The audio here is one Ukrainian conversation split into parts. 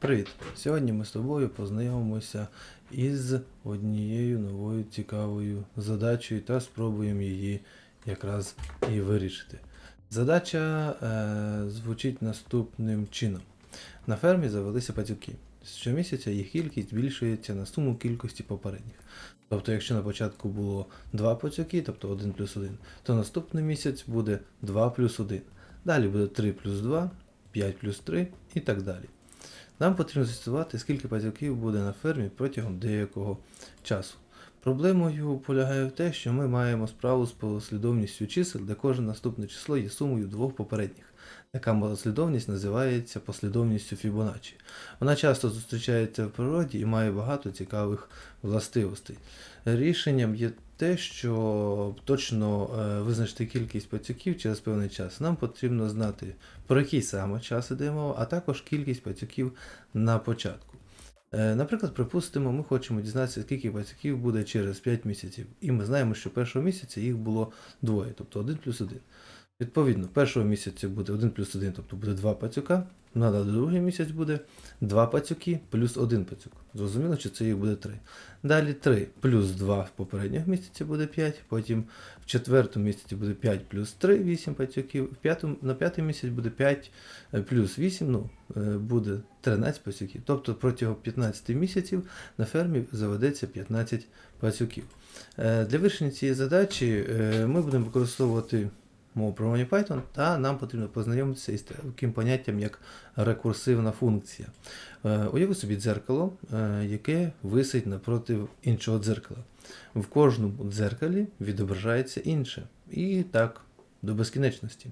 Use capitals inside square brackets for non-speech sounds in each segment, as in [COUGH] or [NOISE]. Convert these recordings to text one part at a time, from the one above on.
Привіт! Сьогодні ми з тобою познайомимося із однією новою цікавою задачею та спробуємо її якраз і вирішити. Задача е, звучить наступним чином. На фермі завелися пацюки. Щомісяця їх кількість збільшується на суму кількості попередніх. Тобто, якщо на початку було 2 пацюки, тобто 1 плюс 1, то наступний місяць буде 2 плюс 1. Далі буде 3 плюс 2, 5 плюс 3 і так далі. Нам потрібно з'ясувати, скільки пазюків буде на фермі протягом деякого часу. Проблемою полягає в те, що ми маємо справу з послідовністю чисел, де кожне наступне число є сумою двох попередніх. Така послідовність називається послідовністю Фібоначчі. Вона часто зустрічається в природі і має багато цікавих властивостей. Рішенням є те, що точно е, визначити кількість пацюків через певний час. Нам потрібно знати, про який саме час іде мова, а також кількість пацюків на початку. Е, Наприклад, припустимо, ми хочемо дізнатися, скільки пацюків буде через 5 місяців. І ми знаємо, що першого місяця їх було двоє, тобто 1 плюс 1. Відповідно, першого місяця буде 1 плюс 1, тобто буде 2 пацюка. На другий місяць буде 2 пацюки плюс 1 пацюк. Зрозуміло, що це їх буде 3. Далі 3 плюс 2 в попереднього місяці буде 5, потім в четвертому місяці буде 5 плюс 3, 8 пацюків, в п'ятому, на п'ятий місяць буде 5 е, плюс 8, ну, е, буде 13 пацюків. Тобто протягом 15 місяців на фермі заведеться 15 пацюків. Е, Для вирішення цієї задачі ми будемо використовувати мову програмування Python, та нам потрібно познайомитися із таким поняттям, як рекурсивна функція. Е, Уяви собі дзеркало, е, яке висить напроти іншого дзеркала. В кожному дзеркалі відображається інше. І так до безкінечності.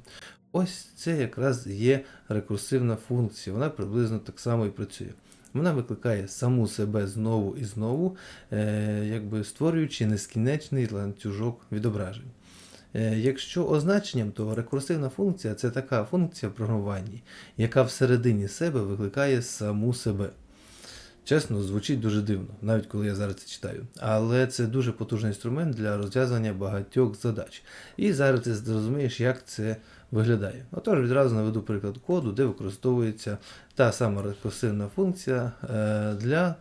Ось це якраз є рекурсивна функція. Вона приблизно так само і працює. Вона викликає саму себе знову і знову, е, якби створюючи нескінчений ланцюжок відображень. Е, Якщо означенням, то рекурсивна функція це така функція в програмуванні, яка всередині себе викликає саму себе. Чесно, звучить дуже дивно, навіть коли я зараз це читаю. Але це дуже потужний інструмент для розв'язання багатьох задач. І зараз ти зрозумієш, як це виглядає. Отож, відразу наведу приклад коду, де використовується та сама рекурсивна функція е, для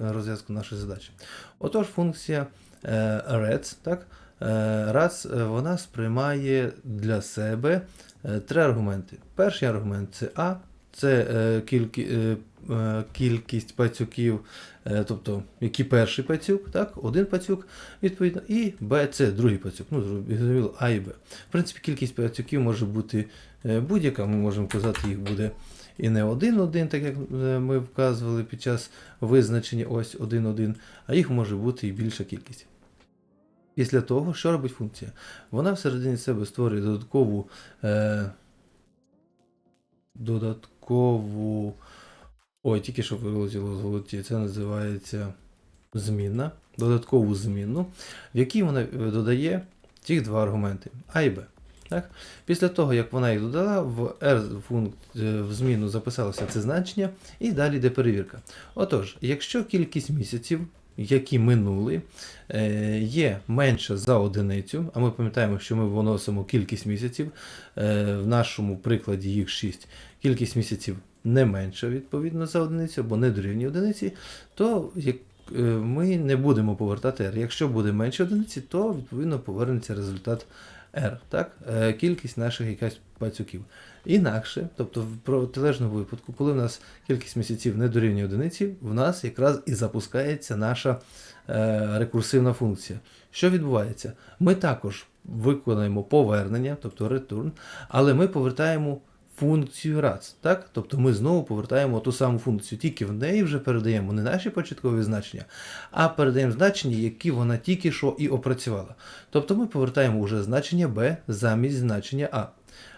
розв'язку нашої задачі. Отож, функція е, reds, так? Е, Раз е, вона сприймає для себе е, три аргументи. Перший аргумент це А, це кількі, кількість пацюків, тобто який перший пацюк, так, один пацюк, відповідно, і Б це другий пацюк. Ну, зрозуміло, А і Б. В принципі, кількість пацюків може бути будь-яка, ми можемо казати, їх буде. І не один-один, так як ми вказували під час визначення ось один-один, а їх може бути і більша кількість. Після того, що робить функція? Вона всередині себе створює додаткову, е, додаткову. Ой, тільки що вилетіло з голові, це називається змінна. Додаткову змінну, в якій вона е, додає ті два аргументи А і Б. Так? Після того, як вона їх додала, в R е, в зміну записалося це значення, і далі йде перевірка. Отож, якщо кількість місяців, які минули, е, є менша за одиницю, а ми пам'ятаємо, що ми виносимо кількість місяців, е, в нашому прикладі їх 6, кількість місяців не менша відповідно за одиницю, або не дорівнює одиниці, то ми не будемо повертати R. Якщо буде менше одиниці, то відповідно повернеться результат R, так? Е, Кількість наших якась пацюків. Інакше, тобто в протилежному випадку, коли в нас кількість місяців не дорівнює одиниці, в нас якраз і запускається наша е, рекурсивна функція. Що відбувається? Ми також виконаємо повернення, тобто return, але ми повертаємо функцію раз. Так? Тобто ми знову повертаємо ту саму функцію, тільки в неї вже передаємо не наші початкові значення, а передаємо значення, які вона тільки що і опрацювала. Тобто ми повертаємо вже значення b замість значення a.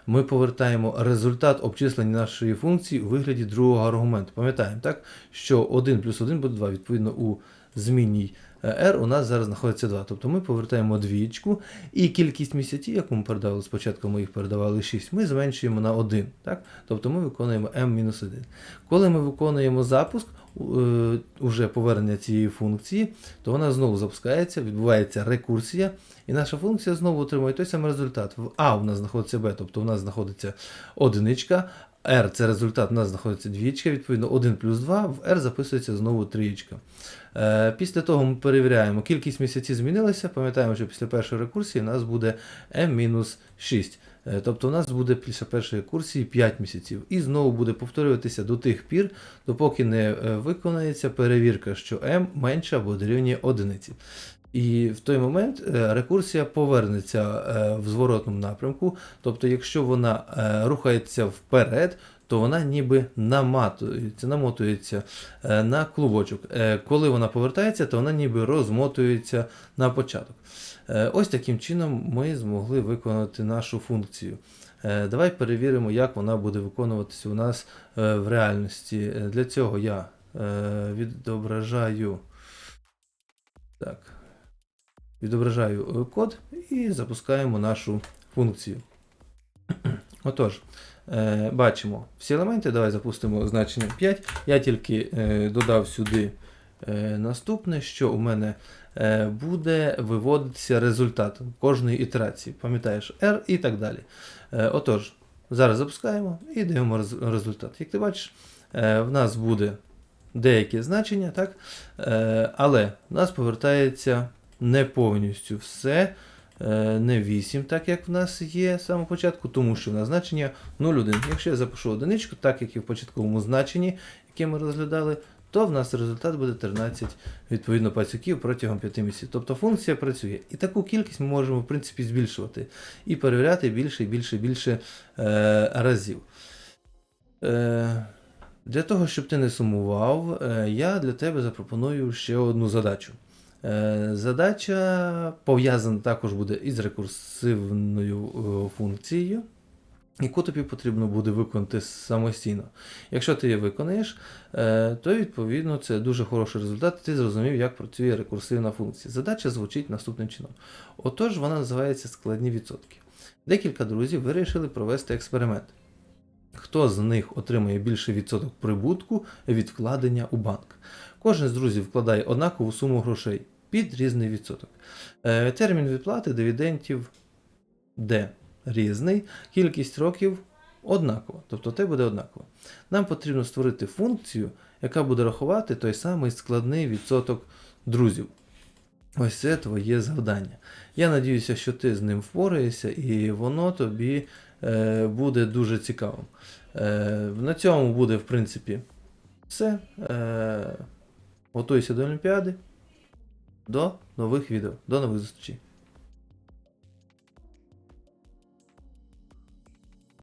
Ми повертаємо результат обчислення нашої функції у вигляді другого аргументу. Пам'ятаємо, так? що 1 плюс 1 буде 2. Відповідно, у змінній r у нас зараз знаходиться 2. Тобто ми повертаємо двічку, і кількість місяців, яку ми передавали спочатку, ми їх передавали 6, ми зменшуємо на 1. Так? Тобто ми виконуємо m-1. Коли ми виконуємо запуск, е, уже повернення цієї функції, то вона знову запускається, відбувається рекурсія, і наша функція знову отримує той самий результат. В А у нас знаходиться B, тобто у нас знаходиться одиничка, R це результат, у нас знаходиться двічка, відповідно 1 плюс 2, в R записується знову трієчка. Е, Після того ми перевіряємо, кількість місяців змінилася. Пам'ятаємо, що після першої рекурсії у нас буде m-6. Е, Тобто у нас буде після першої рекурсії 5 місяців. І знову буде повторюватися до тих пір, допоки не е, виконається перевірка, що m менше або дорівнює одиниці. І в той момент е, рекурсія повернеться е, в зворотному напрямку. Тобто, якщо вона е, рухається вперед, то вона ніби наматується, намотується на клубочок. Коли вона повертається, то вона ніби розмотується на початок. Ось таким чином ми змогли виконати нашу функцію. Давай перевіримо, як вона буде виконуватися у нас в реальності. Для цього я відображаю. Так. Відображаю е, код і запускаємо нашу функцію. [CLEARS THROAT] Отож, е, бачимо всі елементи. Давай запустимо значення 5. Я тільки е, додав сюди наступне, що у мене буде виводитися результат кожної ітерації. Пам'ятаєш R і так далі. Отож, зараз запускаємо і даємо результат. Як ти бачиш, в нас буде деякі значення, так? Але в нас повертається не повністю все. е, Не 8, так як в нас є з самого початку, тому що в нас значення 0,1. Якщо я запишу одиничку, так як і в початковому значенні, яке ми розглядали, то в нас результат буде 13 відповідно пацюків протягом 5 місяців. Тобто функція працює. І таку кількість ми можемо в принципі збільшувати і перевіряти більше і більше і більше е, разів. Е, для того, щоб ти не сумував, е, я для тебе запропоную ще одну задачу. Е, Задача пов'язана також буде із рекурсивною е, функцією, яку тобі потрібно буде виконати самостійно. Якщо ти її виконаєш, е, то відповідно це дуже хороший результат. Ти зрозумів, як працює рекурсивна функція. Задача звучить наступним чином. Отож, вона називається складні відсотки. Декілька друзів вирішили провести експеримент. Хто з них отримає більший відсоток прибутку від вкладення у банк? Кожен з друзів вкладає однакову суму грошей під різний відсоток. Е, Термін відплати дивідендів D різний, кількість років однакова, тобто те буде однаково. Нам потрібно створити функцію, яка буде рахувати той самий складний відсоток друзів. Ось це твоє завдання. Я надіюся, що ти з ним впораєшся і воно тобі е, буде дуже цікавим. Е, на цьому буде, в принципі, все. Е, готуйся до Олімпіади. До нових відео. До нових зустрічей.